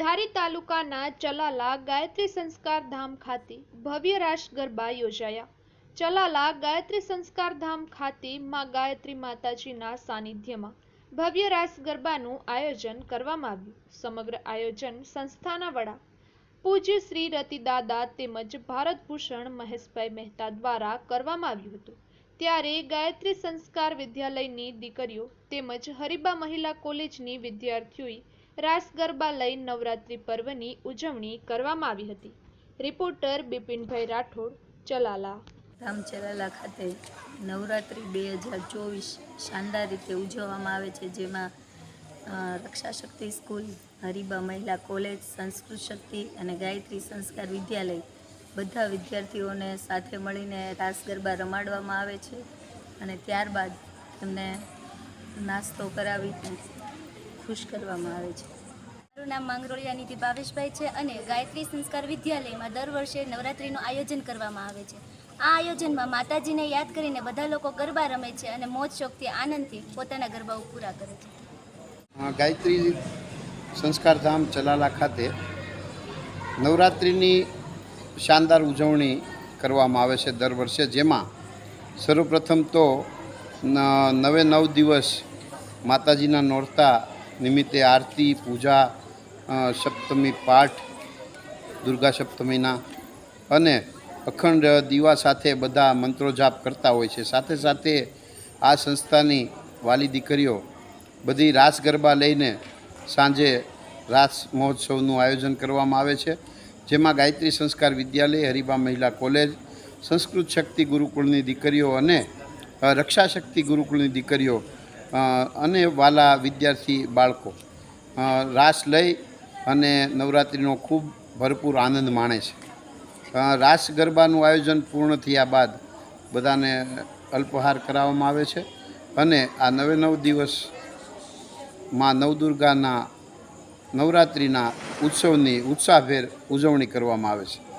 ધારી તાલુકાના ચલાલા ગાયત્રી સંસ્કાર ધામ ખાતે ભવ્ય રાસ ગરબા યોજાયા. ચલાલા ગાયત્રી સંસ્કાર ધામ ખાતે માં ગાયત્રી માતાજીના સાનિધ્યમાં ભવ્ય રાસ ગરબાનું આયોજન કરવામાં આવ્યું. સમગ્ર આયોજન સંસ્થાના વડા પૂજ્ય શ્રી રતિદાદા તેમજ ભારતભૂષણ મહેશભાઈ મહેતા દ્વારા કરવામાં આવ્યું હતું. ત્યારે ગાયત્રી સંસ્કાર વિદ્યાલયની દીકરીઓ તેમજ હરિબા મહિલા કોલેજની વિદ્યાર્થીઓએ રાસ ગરબા લઈ નવરાત્રિ પર્વની ઉજવણી કરવામાં આવી હતી. રિપોર્ટર બિપિનભાઈ રાઠોડ, ચલાલા. રામચલાલા ખાતે નવરાત્રિ બે હજાર ચોવીસ શાનદાર રીતે ઉજવવામાં આવે છે, જેમાં રક્ષાશક્તિ સ્કૂલ, હરિબા મહિલા કોલેજ, સંસ્કૃત શક્તિ અને ગાયત્રી સંસ્કાર વિદ્યાલય બધા વિદ્યાર્થીઓને સાથે મળીને રાસ ગરબા રમાડવામાં આવે છે અને ત્યારબાદ એમને નાસ્તો કરાવી ખુશ કરવામાં આવે છે. મારું નામ માંગરોળિયા નિધિ ભાવેશભાઈ છે અને ગાયત્રી સંસ્કાર વિદ્યાલયમાં દર વર્ષે નવરાત્રિનું આયોજન કરવામાં આવે છે. આ આયોજનમાં માતાજીને યાદ કરીને બધા લોકો ગરબા રમે છે અને મોજ શોખથી આનંદથી પોતાના ગરબાઓ પૂરા કરે છે. ગાયત્રી ગાયત્રી સંસ્કારધામ ચલાલા ખાતે નવરાત્રિની શાનદાર ઉજવણી કરવામાં આવે છે દર વર્ષે જેમાં સર્વપ્રથમ તો નવે નવ દિવસ માતાજીના નોરતા નિમિત્તે આરતી, પૂજા સપ્તમી પાઠ, દુર્ગા સપ્તમીના અને અખંડ દીવા સાથે બધા મંત્રો જાપ કરતા હોય છે. સાથે સાથે આ સંસ્થાની વાલી દીકરીઓ બધી રાસ ગરબા લઈને સાંજે રાસ મહોત્સવનું આયોજન કરવામાં આવે છે. જેમાં ગાયત્રી સંસ્કાર વિદ્યાલય, હરિબા મહિલા કોલેજ, સંસ્કૃત શક્તિ ગુરુકુળની દીકરીઓ અને રક્ષા શક્તિ ગુરુકુળની દીકરીઓ અને વાલા વિદ્યાર્થી બાળકો. રાસ લઈ અને નવરાત્રિનો ખૂબ ભરપૂર આનંદ માણે છે. રાસ ગરબાનું આયોજન પૂર્ણ થયા બાદ બધાને અલ્પહાર કરાવવામાં આવે છે અને આ નવે નવ દિવસમાં નવદુર્ગાના નવરાત્રિના ઉત્સવની ઉત્સાહભેર ઉજવણી કરવામાં આવે છે.